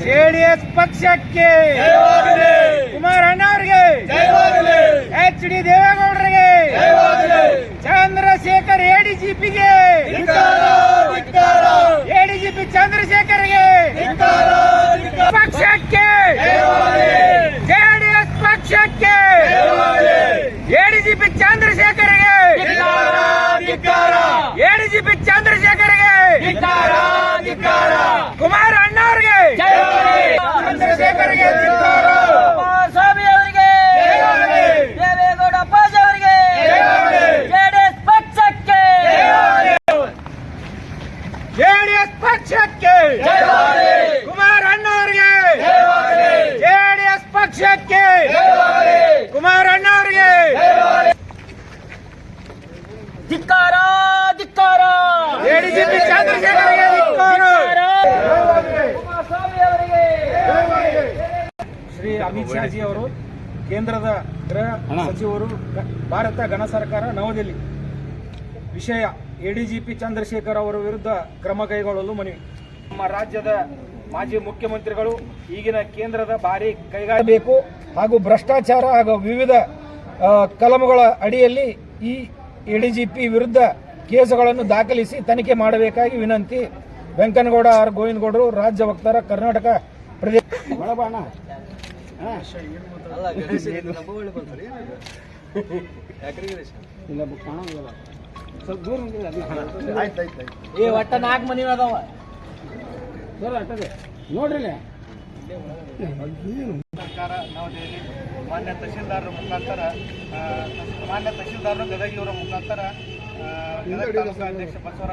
JDS ಪಕ್ಷಕ್ಕೆ ಕುಮಾರಣ್ಣ ಅವರಿಗೆ H D ದೇವೇಗೌಡರಿಗೆ ಚಂದ್ರಶೇಖರ್ ಎಡಿಜಿಪಿಗೆ ಎಡಿಜಿಪಿ ಚಂದ್ರಶೇಖರ್ಗೆ ಪಕ್ಷಕ್ಕೆ ಜೆಡಿಎಸ್ ಪಕ್ಷಕ್ಕೆ ಎಡಿಜಿಪಿ ಚಂದ್ರಶೇಖರ್ಗೆ ಎಡಿಜಿಪಿ ಚಂದ್ರಶೇಖರ್ಗೆ ಕುಮಾರ ಅಣ್ಣ ಅವರಿಗೆ ಚಂದ್ರಶೇಖರ್ಗೆ ಧಿಕ್ಕಾರ. ಕುಮಾರಸ್ವಾಮಿ ಅವರಿಗೆ ದೇವೇಗೌಡ ಅಪ್ಪಾಜಿ ಅವರಿಗೆ ಜೆಡಿಎಸ್ ಪಕ್ಷಕ್ಕೆ ಜೆಡಿಎಸ್ ಪಕ್ಷಕ್ಕೆ. ಕುಮಾರ ಅಣ್ಣ ಅವರಿಗೆ ಜೆಡಿಎಸ್ ಪಕ್ಷಕ್ಕೆ. ಕುಮಾರ ಅಣ್ಣ ಅವರಿಗೆ ಧಿಕ್ಕಾರ ಧಿಕ್ಕಾರ. ಎಡಿಜಿಪಿ ಚಂದ್ರಶೇಖರ್ಗೆ ಧಿಕ್ಕಾರ. ಕುಮಾರಸ್ವಾಮಿ ಅವರಿಗೆ. ಶ್ರೀ ಅಮಿತ್ ಶಾಜಿ ಅವರು ಕೇಂದ್ರದ ಗೃಹ ಸಚಿವರು ಗ- ಭಾರತ ಗಣ ಸರ್ಕಾರ ನವದೆಹಲಿ. ವಿಷಯ. ಎಡಿಜಿಪಿ ಚಂದ್ರಶೇಖರ್ ಅವರ ವಿರುದ್ಧ ಕ್ರಮ ಕೈಗೊಳ್ಳಲು ಮನವಿ. ನಮ್ಮ ರಾಜ್ಯದ ಮಾಜಿ ಮುಖ್ಯಮಂತ್ರಿಗಳು ಈಗಿನ ಕೇಂದ್ರದ ಭಾರಿ ಕೈಗಾಡಬೇಕು ಹಾಗೂ ಭ್ರಷ್ಟಾಚಾರ ಹಾಗೂ ವಿವಿಧ ಕಲಮಗಳ ಅಡಿಯಲ್ಲಿ ಈ ಎಡಿಜಿಪಿ ವಿರುದ್ಧ ಕೇಸುಗಳನ್ನು ದಾಖಲಿಸಿ ತನಿಖೆ ಮಾಡಬೇಕಾಗಿ ವಿನಂತಿ. ವೆಂಕನಗೌಡ ಆರ್ ಗೋವಿಂದಗೌಡರು ರಾಜ್ಯ ವಕ್ತಾರ ಕರ್ನಾಟಕ ಪ್ರದೇಶ ಇಲ್ಲ ಸ್ವಲ್ಪ ದೂರ ಏ ಒಟ್ಟ ನಾಲ್ಕು ಮನಿ ಅದಾವ ಅಟ್ಟದೆ ನೋಡ್ರಿ ಸರ್ಕಾರ ನವದೆಹಲಿ ಮಾನ್ಯ ತಹಶೀಲ್ದಾರರ ಮುಖಾಂತರ ಆ, ಮಾನ್ಯ ತಹಶೀಲ್ದಾರರು ಗದಗಿಯವರ ಮುಖಾಂತರ ಗದಗ ತಾಲೂಕಾ ಅಧ್ಯಕ್ಷ ಬಸವರಾಜ